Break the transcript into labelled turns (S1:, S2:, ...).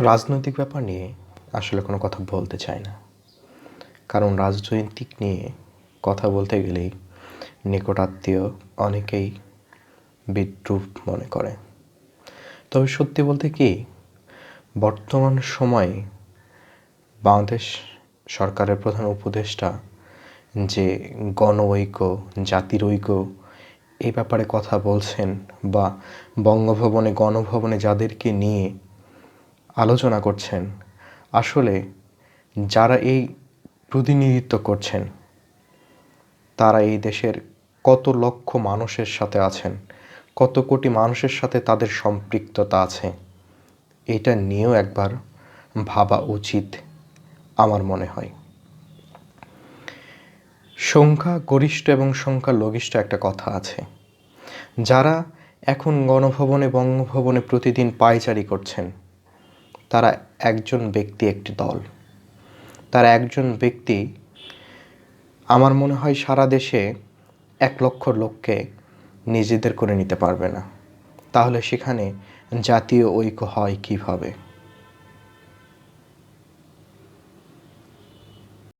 S1: রাজনৈতিক ব্যাপার নিয়ে আসলে কোনো কথা বলতে চাই না। কারণ রাজনৈতিক নিয়ে কথা বলতে গেলেই নিকটাত্মীয় অনেকেই বিদ্রুপ মনে করে। তবে সত্যি বলতে কি, বর্তমান সময়ে বাংলাদেশ সরকারের প্রধান উপদেষ্টা যে গণ ঐক্য জাতির ঐক্য এই ব্যাপারে কথা বলছেন বা বঙ্গভবনে, গণভবনে যাদেরকে নিয়ে আলোচনা করছেন। আসলে যারা এই প্রতিনিধিত্ব করছেন, তারা এই দেশের কত লক্ষ মানুষের সাথে আছেন, কত কোটি মানুষের সাথে তাদের সম্পৃক্ততা আছে, এটা নিয়েও একবার ভাবা উচিত আমার মনে হয়। সংখ্যা গরিষ্ঠ এবং সংখ্যা লঘিষ্ঠ একটা কথা আছে। যারা এখন গণভবনে, বঙ্গভবনে প্রতিদিন পায়চারি করছেন তারা একজন ব্যক্তি একটি দল। তারা একজন ব্যক্তি আমার মনে হয় সারা দেশে এক লক্ষ লোককে নিজেদের করে নিতে পারবে না। তাহলে সেখানে জাতীয় ঐক্য হয় কীভাবে?